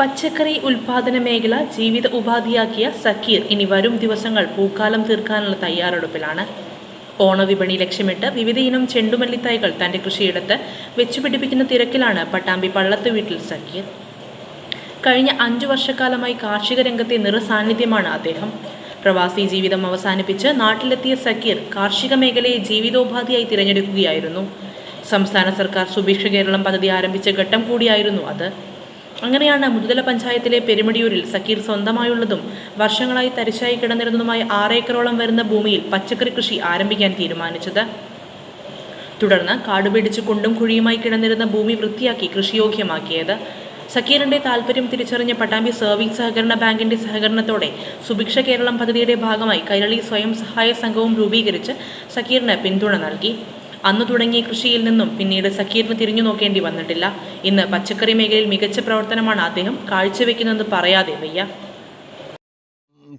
പച്ചക്കറി ഉൽപാദന മേഖല ജീവിത ഉപാധിയാക്കിയ സക്കീർ ഇനി വരും ദിവസങ്ങൾ പൂക്കാലം തീർക്കാനുള്ള തയ്യാറെടുപ്പിലാണ്. ഓണവിപണി ലക്ഷ്യമിട്ട് വിവിധയിനം ചെണ്ടുമല്ലിത്തൈകൾ തന്റെ കൃഷിയിടത്ത് വെച്ചുപിടിപ്പിക്കുന്ന തിരക്കിലാണ് പട്ടാമ്പി പള്ളത്ത് വീട്ടിൽ സക്കീർ. കഴിഞ്ഞ അഞ്ചു വർഷക്കാലമായി കാർഷിക രംഗത്തെ നിറസാന്നിധ്യമാണ് അദ്ദേഹം. പ്രവാസി ജീവിതം അവസാനിപ്പിച്ച് നാട്ടിലെത്തിയ സക്കീർ കാർഷിക മേഖലയെ ജീവിതോപാധിയായി തിരഞ്ഞെടുക്കുകയായിരുന്നു. സംസ്ഥാന സർക്കാർ സുഭിക്ഷ കേരളം പദ്ധതി ആരംഭിച്ച ഘട്ടം കൂടിയായിരുന്നു അത്. അങ്ങനെയാണ് മുതുതല പഞ്ചായത്തിലെ പെരുമടിയൂരിൽ സക്കീർ സ്വന്തമായുള്ളതും വർഷങ്ങളായി തരിശായി കിടന്നിരുന്നതുമായ ആറേക്കറോളം വരുന്ന ഭൂമിയിൽ പച്ചക്കറി കൃഷി ആരംഭിക്കാൻ തീരുമാനിച്ചത്. തുടർന്ന് കാടുപിടിച്ച് കുണ്ടും കുഴിയുമായി കിടന്നിരുന്ന ഭൂമി വൃത്തിയാക്കി കൃഷിയോഗ്യമാക്കിയത്. സക്കീറിന്റെ താൽപര്യം തിരിച്ചറിഞ്ഞ പട്ടാമ്പി സർവീസ് സഹകരണ ബാങ്കിന്റെ സഹകരണത്തോടെ സുഭിക്ഷ കേരളം പദ്ധതിയുടെ ഭാഗമായി കൈരളി സ്വയം സഹായ സംഘവും രൂപീകരിച്ച് സക്കീറിന് പിന്തുണ നൽകി. അന്ന് തുടങ്ങിയ കൃഷിയിൽ നിന്നും പിന്നീട് സക്കീറിന് തിരിഞ്ഞു നോക്കേണ്ടി വന്നിട്ടില്ല. ഇന്ന് പച്ചക്കറി മേഖലയിൽ മികച്ച പ്രവർത്തനമാണ് അദ്ദേഹം കാഴ്ചവെക്കുന്നതെന്ന് പറയാതെ വയ്യ.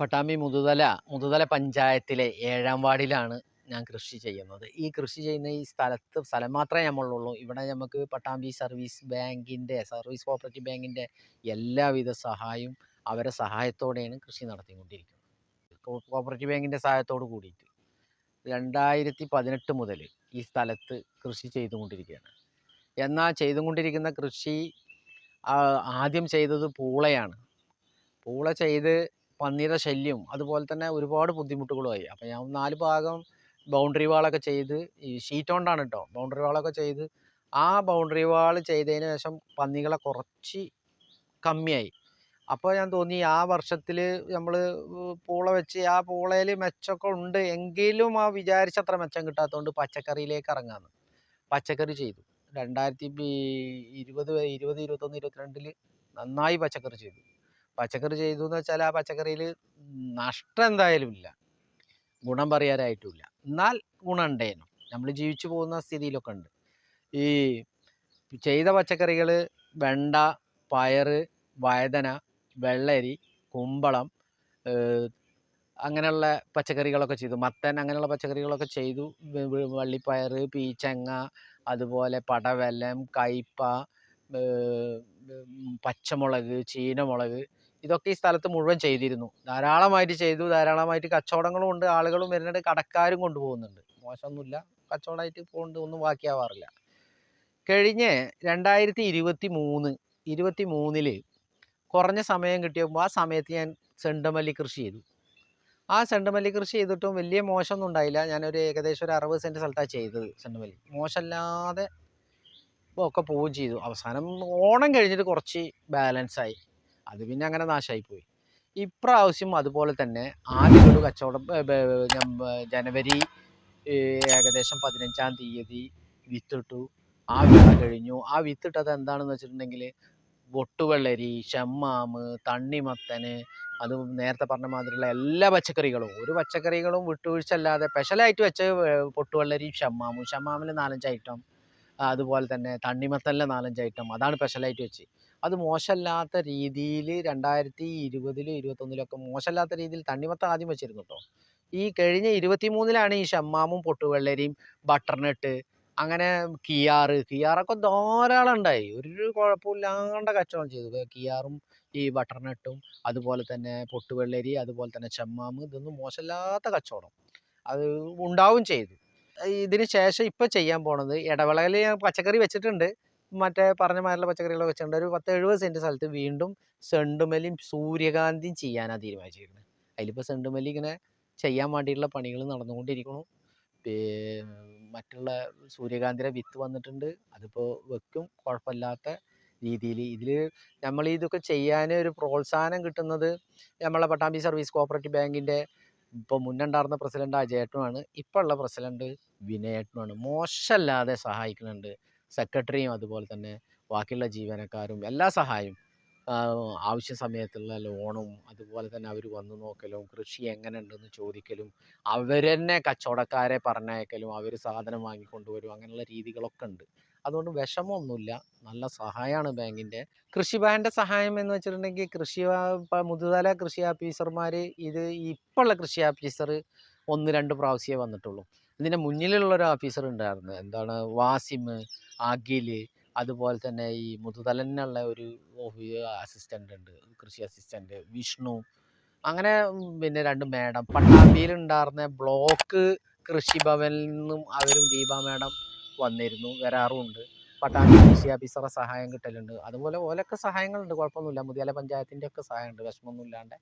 പട്ടാമ്പി മുതുതല മുതുതല പഞ്ചായത്തിലെ ഏഴാം വാർഡിലാണ് ഞാൻ കൃഷി ചെയ്യുന്നത്. ഈ കൃഷി ചെയ്യുന്ന ഈ സ്ഥലത്ത് സ്ഥലം മാത്രമേ നമ്മളുള്ളൂ. ഇവിടെ നമുക്ക് പട്ടാമ്പി സർവീസ് ബാങ്കിന്റെ സർവീസ് കോപ്പറേറ്റീവ് ബാങ്കിന്റെ എല്ലാവിധ സഹായവും അവരുടെ സഹായത്തോടെയാണ് കൃഷി നടത്തിക്കൊണ്ടിരിക്കുന്നത്. കോപ്പറേറ്റീവ് ബാങ്കിന്റെ സഹായത്തോട് കൂടിയിട്ട്. രണ്ടായിരത്തി പതിനെട്ട് മുതൽ ഈ സ്ഥലത്ത് കൃഷി ചെയ്തുകൊണ്ടിരിക്കുകയാണ് എന്നാൽ ചെയ്തുകൊണ്ടിരിക്കുന്ന കൃഷി ആദ്യം ചെയ്തത് പൂളയാണ്. പൂള ചെയ്ത് പന്നിയുടെ ശല്യം അതുപോലെ തന്നെ ഒരുപാട് ബുദ്ധിമുട്ടുകളുമായി അപ്പം ഞാൻ നാല് ഭാഗം ബൗണ്ടറി വാളൊക്കെ ചെയ്ത് ഈ ഷീറ്റ് കൊണ്ടാണ് കേട്ടോ ബൗണ്ടറി വാളൊക്കെ ചെയ്ത് ആ ബൗണ്ടറി വാൾ ചെയ്തതിന് ശേഷം പന്നികളെ കുറച്ച് കമ്മിയായി. അപ്പോൾ ഞാൻ തോന്നി ആ വർഷത്തിൽ നമ്മൾ പൂള വെച്ച് ആ പൂളയിൽ മെച്ചമൊക്കെ ഉണ്ട് എങ്കിലും ആ വിചാരിച്ചത്ര മെച്ചം കിട്ടാത്തതുകൊണ്ട് പച്ചക്കറിയിലേക്ക് ഇറങ്ങാന്ന് പച്ചക്കറി ചെയ്തു. രണ്ടായിരത്തി ഇരുപത് ഇരുപത് ഇരുപത്തൊന്ന് ഇരുപത്തിരണ്ടിൽ നന്നായി പച്ചക്കറി ചെയ്തു. പച്ചക്കറി ചെയ്തു എന്ന് വെച്ചാൽ ആ പച്ചക്കറിയിൽ നഷ്ടം എന്തായാലും ഇല്ല. ഗുണം പറയാനായിട്ടുമില്ല എന്നാൽ ഗുണം ഉണ്ടേനു നമ്മൾ ജീവിച്ചു പോകുന്ന സ്ഥിതിയിലൊക്കെ ഉണ്ട്. ഈ ചെയ്ത പച്ചക്കറികൾ വെണ്ട പയർ വഴുതന വെള്ളരി കുമ്പളം അങ്ങനെയുള്ള പച്ചക്കറികളൊക്കെ ചെയ്തു. മത്തൻ അങ്ങനെയുള്ള പച്ചക്കറികളൊക്കെ ചെയ്തു. വള്ളിപ്പയർ പീച്ചങ്ങ അതുപോലെ പടവലം കയ്പ ഏഹ് പച്ചമുളക് ചീനമുളക് ഇതൊക്കെ ഈ സ്ഥലത്ത് മുഴുവൻ ചെയ്തിരുന്നു. ധാരാളമായിട്ട് ചെയ്തു. ധാരാളമായിട്ട് കച്ചവടങ്ങളും ഉണ്ട്. ആളുകളും വരുന്നുണ്ട്. കടക്കാരും കൊണ്ടുപോകുന്നുണ്ട്. മോശമൊന്നുമില്ല. കച്ചവടമായിട്ട് പോകുന്നുണ്ട് ഒന്നും ബാക്കിയാവാറില്ല. കഴിഞ്ഞ് രണ്ടായിരത്തി ഇരുപത്തി മൂന്ന് ഇരുപത്തി മൂന്നിൽ കുറഞ്ഞ സമയം കിട്ടിയപ്പോൾ ആ സമയത്ത് ഞാൻ ചെണ്ടുമല്ലി കൃഷി ചെയ്തു. ആ ചെണ്ടുമല്ലി കൃഷി ചെയ്തിട്ടും വലിയ മോശമൊന്നും ഉണ്ടായില്ല. ഞാനൊരു ഏകദേശം ഒരു അറുപത് സെന്റ് സ്ഥലത്താണ് ചെയ്തത് ചെണ്ടുമല്ലി. മോശമല്ലാതെ ഒക്കെ പോവുകയും ചെയ്തു. അവസാനം ഓണം കഴിഞ്ഞിട്ട് കുറച്ച് ബാലൻസ് ആയി. അത് പിന്നെ അങ്ങനെ നാശമായിപ്പോയി ഇപ്രാവശ്യം അതുപോലെ തന്നെ ആദ്യം ഒരു കച്ചവടം ജനുവരി ഏകദേശം പതിനഞ്ചാം തീയതി വിത്തിട്ടു. ആ വിള കഴിഞ്ഞു. ആ വിത്തിട്ടത് എന്താണെന്ന് വെച്ചിട്ടുണ്ടെങ്കിൽ ഒട്ടുവെള്ളരി ഷമ്മാമ് തണ്ണിമത്തന് അത് നേരത്തെ പറഞ്ഞ മാതിരിയുള്ള എല്ലാ പച്ചക്കറികളും. ഒരു പച്ചക്കറികളും വിട്ടുവീഴ്ച അല്ലാതെ സ്പെഷ്യലായിട്ട് വെച്ച പൊട്ടുവെള്ളരിയും പൊട്ടുവെള്ളരി ഷമ്മാമും. ഷമ്മാമിൽ നാലഞ്ച് ഐറ്റം അതുപോലെ തന്നെ തണ്ണിമത്തനിലെ നാലഞ്ച് ഐറ്റം അതാണ് സ്പെഷ്യലായിട്ട് വെച്ച്. അത് മോശമല്ലാത്ത രീതിയിൽ രണ്ടായിരത്തി ഇരുപതിലും ഇരുപത്തൊന്നിലൊക്കെ മോശമല്ലാത്ത രീതിയിൽ തണ്ണിമത്ത ആദ്യം വെച്ചിരുന്നു കേട്ടോ ഈ കഴിഞ്ഞ ഇരുപത്തി മൂന്നിലാണ് ഈ ഷമ്മാമും പൊട്ടുവെള്ളരിയും ബട്ടർനട്ട് അങ്ങനെ കിയാറ് കിയാറൊക്കെ ധാരാളം ഉണ്ടായി ഒരു കുഴപ്പമില്ലാണ്ട് കച്ചവടം ചെയ്തു. കിയാറും ഈ ബട്ടർനട്ടും അതുപോലെ തന്നെ പൊട്ടുവെള്ളരി അതുപോലെ തന്നെ ചെമ്മാമ് ഇതൊന്നും മോശമില്ലാത്ത കച്ചവടം. അത് ഉണ്ടാവും ചെയ്തു. ഇതിന് ശേഷം ഇപ്പോൾ ചെയ്യാൻ പോണത് ഇടവിളയിൽ ഞാൻ പച്ചക്കറി വെച്ചിട്ടുണ്ട്. മറ്റേ പറഞ്ഞ മാതിരിയുള്ള പച്ചക്കറികളൊക്കെ വെച്ചിട്ടുണ്ട്. ഒരു പത്ത് എഴുപത് സെന്റ് സ്ഥലത്ത് വീണ്ടും സെണ്ടുമല്ലിയും സൂര്യകാന്തിയും ചെയ്യാനാണ് തീരുമാനിച്ചിരിക്കുന്നത്. അതിലിപ്പോൾ സെണ്ടുമല്ലി ഇങ്ങനെ ചെയ്യാൻ വേണ്ടിയിട്ടുള്ള പണികൾ നടന്നുകൊണ്ടിരിക്കുന്നു. മറ്റുള്ള സൂര്യകാന്തിയുടെ വിത്ത് വന്നിട്ടുണ്ട്. അതിപ്പോൾ വെക്കും. കുഴപ്പമില്ലാത്ത രീതിയിൽ ഇതിൽ നമ്മൾ ഇതൊക്കെ ചെയ്യാൻ ഒരു പ്രോത്സാഹനം കിട്ടുന്നത് നമ്മളെ പട്ടാമ്പി സർവീസ് കോപ്പറേറ്റീവ് ബാങ്കിന്റെ ഇപ്പോൾ മുന്നുണ്ടായിരുന്ന പ്രസിഡന്റ് അജയേട്ടനുമാണ്. ഇപ്പോൾ ഉള്ള പ്രസിഡന്റ് വിനയേട്ടനുമാണ്. മോശമല്ലാതെ സഹായിക്കുന്നുണ്ട്. സെക്രട്ടറിയും അതുപോലെ തന്നെ ബാക്കിയുള്ള ജീവനക്കാരും എല്ലാ സഹായവും ആവശ്യ സമയത്തുള്ള ലോണും അതുപോലെ തന്നെ അവർ വന്നു നോക്കലും കൃഷി എങ്ങനെ ഉണ്ടെന്ന് ചോദിക്കലും അവർ തന്നെ കച്ചവടക്കാരെ പറഞ്ഞയക്കലും അവർ സാധനം വാങ്ങിക്കൊണ്ടുവരും അങ്ങനെയുള്ള രീതികളൊക്കെ ഉണ്ട്. അതുകൊണ്ട് വിഷമമൊന്നുമില്ല. നല്ല സഹായമാണ് ബാങ്കിന്റെ. കൃഷി ബാങ്കിന്റെ സഹായം എന്ന് വെച്ചിട്ടുണ്ടെങ്കിൽ കൃഷി മുതുതല കൃഷി ഓഫീസർമാർ ഇത് ഇപ്പോഴുള്ള കൃഷി ഓഫീസർ ഒന്ന് രണ്ട് പ്രാവശ്യമേ വന്നിട്ടുള്ളൂ. ഇതിന്റെ മുന്നിലുള്ള ഒരു ഓഫീസർ ഉണ്ടായിരുന്നു. എന്താണ്? വാസിം അഖിൽ അതുപോലെ തന്നെ ഈ മുതുതലന്നുള്ള ഒരു അസിസ്റ്റന്റ് ഉണ്ട്. കൃഷി അസിസ്റ്റന്റ് വിഷ്ണു. അങ്ങനെ പിന്നെ രണ്ട് മേഡം. പട്ടാമ്പിയിൽ ഉണ്ടായിരുന്ന ബ്ലോക്ക് കൃഷിഭവനിൽ നിന്നും അവരും ദീപ മേഡം വന്നിരുന്നു. വരാറുമുണ്ട്. പട്ടാമ്പി കൃഷി ഓഫീസറെ സഹായം കിട്ടലുണ്ട്. അതുപോലെ ഓലൊക്കെ സഹായങ്ങളുണ്ട്. കുഴപ്പമൊന്നുമില്ല. മുതിയാല പഞ്ചായത്തിന്റെ ഒക്കെ സഹായമുണ്ട്. വിഷമമൊന്നും ഇല്ലാണ്ട്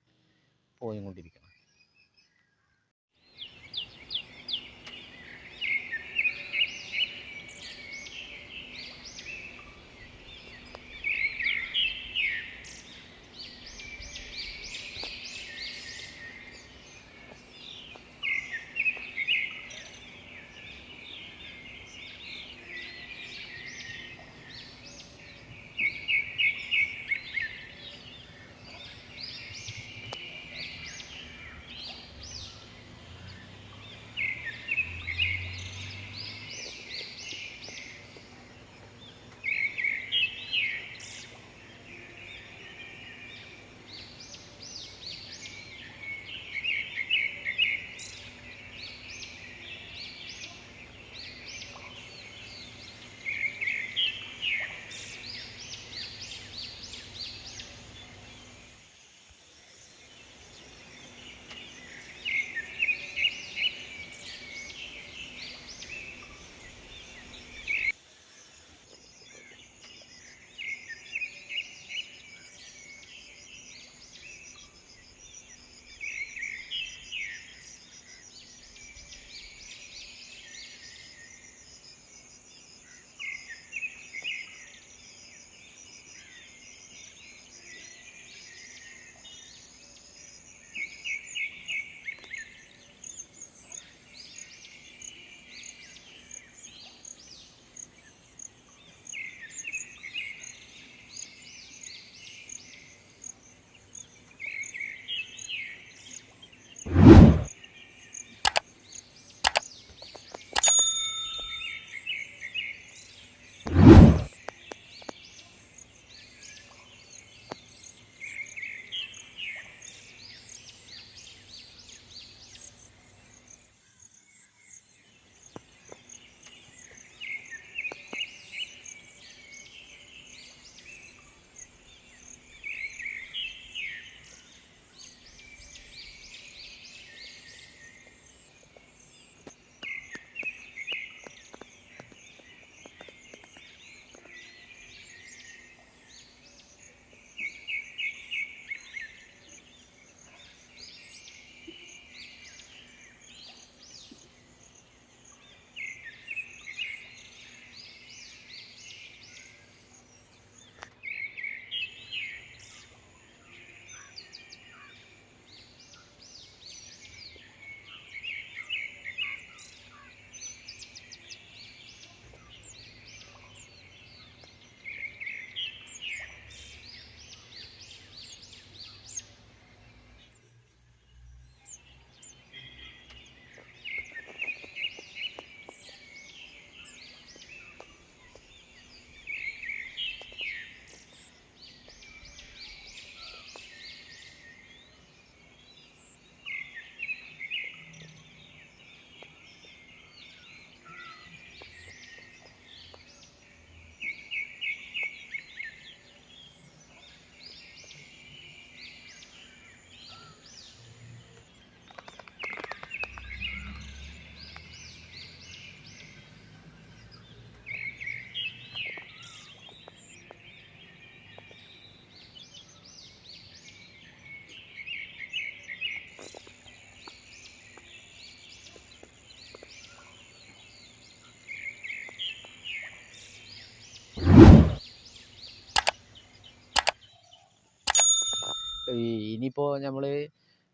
ഇനിയിപ്പോൾ നമ്മൾ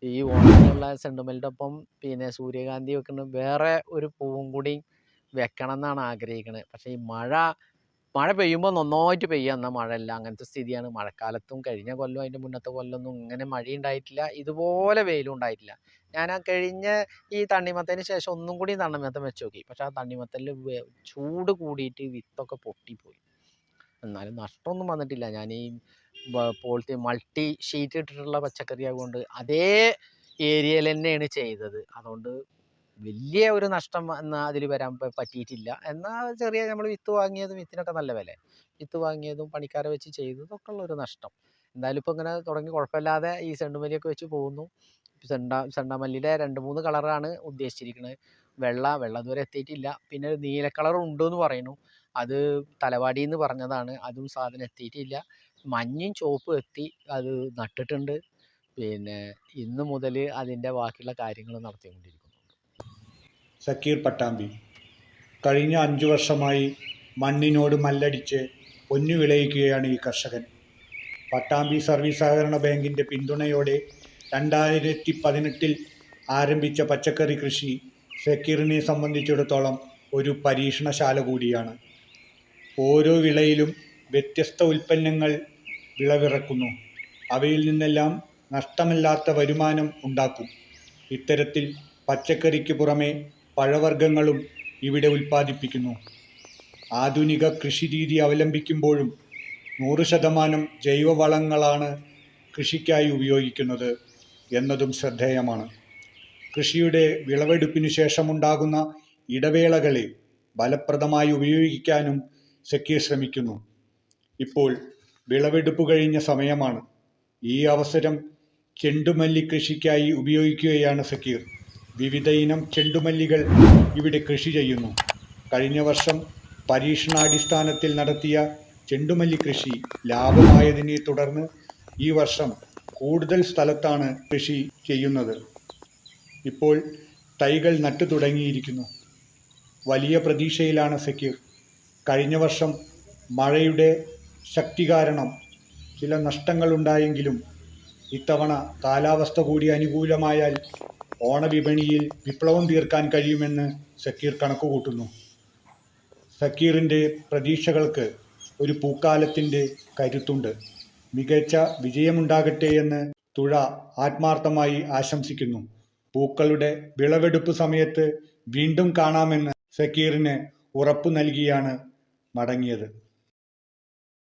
ഈ ഓണത്തിനുള്ള സെന്റിമെന്റിന്റെ ഒപ്പം പിന്നെ സൂര്യകാന്തി വെക്കുന്ന വേറെ ഒരു പൂവും കൂടി വെക്കണം എന്നാണ് ആഗ്രഹിക്കുന്നത് പക്ഷേ ഈ മഴ മഴ പെയ്യുമ്പോൾ നന്നായിട്ട് പെയ്യുക എന്നാൽ മഴയല്ല. അങ്ങനത്തെ സ്ഥിതിയാണ്. മഴക്കാലത്തും കഴിഞ്ഞ കൊല്ലം അതിന്റെ മുന്നത്തെ കൊല്ലമൊന്നും ഇങ്ങനെ മഴ ഉണ്ടായിട്ടില്ല ഇതുപോലെ വെയിലും ഉണ്ടായിട്ടില്ല. ഞാൻ ആ കഴിഞ്ഞ ഈ തണ്ണിമത്തതിന് ശേഷം ഒന്നും കൂടി തണ്ണിമത്തം വെച്ച് നോക്കി. പക്ഷേ ആ തണ്ണിമത്തനിൽ ചൂട് കൂടിയിട്ട് വിത്തൊക്കെ പൊട്ടിപ്പോയി. എന്നാലും നഷ്ടമൊന്നും വന്നിട്ടില്ല. ഞാൻ ഈ പോളത്തി മൾട്ടി ഷീറ്റ് ഇട്ടിട്ടുള്ള പച്ചക്കറി ആയതുകൊണ്ട് അതേ ഏരിയയിൽ തന്നെയാണ് ചെയ്തത്. അതുകൊണ്ട് വലിയ ഒരു നഷ്ടം എന്നാൽ അതിൽ വരാൻ പറ്റിയിട്ടില്ല. എന്നാൽ ചെറിയ നമ്മൾ വിത്ത് വാങ്ങിയതും വിത്തിനൊക്കെ നല്ല വില. വിത്ത് വാങ്ങിയതും പണിക്കാരെ വെച്ച് ചെയ്തതൊക്കെ ഒക്കെ ഉള്ള ഒരു നഷ്ടം. എന്തായാലും ഇപ്പോൾ ഇങ്ങനെ തുടങ്ങി കുഴപ്പമില്ലാതെ ഈ സെണ്ടുമല്ലിയൊക്കെ വെച്ച് പോകുന്നു. സെണ്ട ചെണ്ടമല്ലിയുടെ രണ്ട് മൂന്ന് കളറാണ് ഉദ്ദേശിച്ചിരിക്കുന്നത് വെള്ള വെള്ള ഇതുവരെ എത്തിയിട്ടില്ല. പിന്നെ നീല കളർ ഉണ്ടെന്ന് പറയുന്നു. അത് തലവാടി എന്ന് പറഞ്ഞതാണ്. അതും സാധനം എത്തിയിട്ടില്ല. മഞ്ഞയും ചുവപ്പും എത്തി അത് നട്ടിട്ടുണ്ട്. പിന്നെ ഇന്ന് മുതൽ അതിന്റെ ബാക്കിയുള്ള കാര്യങ്ങൾ നടത്തിക്കൊണ്ടിരിക്കുന്നു. സക്കീർ പട്ടാമ്പി കഴിഞ്ഞ അഞ്ചു വർഷമായി മണ്ണിനോട് മല്ലടിച്ച് പൊന്നു വിളയിക്കുകയാണ് ഈ കർഷകൻ. പട്ടാമ്പി സർവീസ് സഹകരണ ബാങ്കിന്റെ പിന്തുണയോടെ രണ്ടായിരത്തി പതിനെട്ടിൽ ആരംഭിച്ച പച്ചക്കറി കൃഷി സക്കീറിനെ സംബന്ധിച്ചിടത്തോളം ഒരു പരീക്ഷണശാല കൂടിയാണ്. ഓരോ വിളയിലും വ്യത്യസ്ത ഉൽപ്പന്നങ്ങൾ വിളവിറക്കുന്നു. അവയിൽ നിന്നെല്ലാം നഷ്ടമില്ലാത്ത വരുമാനം ഉണ്ടാക്കും. ഇത്തരത്തിൽ പച്ചക്കറിക്ക് പുറമെ പഴവർഗങ്ങളും ഇവിടെ ഉൽപ്പാദിപ്പിക്കുന്നു. ആധുനിക കൃഷിരീതി അവലംബിക്കുമ്പോഴും നൂറ് ശതമാനം ജൈവവളങ്ങളാണ് കൃഷിക്കായി ഉപയോഗിക്കുന്നത് എന്നതും ശ്രദ്ധേയമാണ്. കൃഷിയുടെ വിളവെടുപ്പിനു ശേഷമുണ്ടാകുന്ന ഇടവേളകളെ ഫലപ്രദമായി ഉപയോഗിക്കാനും സക്കീർ ശ്രമിക്കുന്നു. ഇപ്പോൾ വിളവെടുപ്പ് കഴിഞ്ഞ സമയമാണ്. ഈ അവസരം ചെണ്ടുമല്ലി കൃഷിക്കായി ഉപയോഗിക്കുകയാണ് സക്കീർ. വിവിധ ഇനം ചെണ്ടുമല്ലികൾ ഇവിടെ കൃഷി ചെയ്യുന്നു. കഴിഞ്ഞ വർഷം പരീക്ഷണാടിസ്ഥാനത്തിൽ നടത്തിയ ചെണ്ടുമല്ലി കൃഷി ലാഭമായതിനെ തുടർന്ന് ഈ വർഷം കൂടുതൽ സ്ഥലത്താണ് കൃഷി ചെയ്യുന്നത്. ഇപ്പോൾ തൈകൾ നട്ടു തുടങ്ങിയിരിക്കുന്നു. വലിയ പ്രതീക്ഷയിലാണ് സക്കീർ. കഴിഞ്ഞ വർഷം മഴയുടെ ശക്തി കാരണം ചില നഷ്ടങ്ങളുണ്ടായെങ്കിലും ഇത്തവണ കാലാവസ്ഥ കൂടി അനുകൂലമായാൽ ഓണവിപണിയിൽ വിപ്ലവം തീർക്കാൻ കഴിയുമെന്ന് സക്കീർ കണക്കുകൂട്ടുന്നു. സക്കീറിന്റെ പ്രതീക്ഷകൾക്ക് ഒരു പൂക്കാലത്തിന്റെ കരുത്തുണ്ട്. മികച്ച വിജയമുണ്ടാകട്ടെ എന്ന് തുഴ ആത്മാർത്ഥമായി ആശംസിക്കുന്നു. പൂക്കളുടെ വിളവെടുപ്പ് സമയത്ത് വീണ്ടും കാണാമെന്ന് സക്കീറിന് ഉറപ്പു നൽകിയാണ് മടങ്ങിയത്.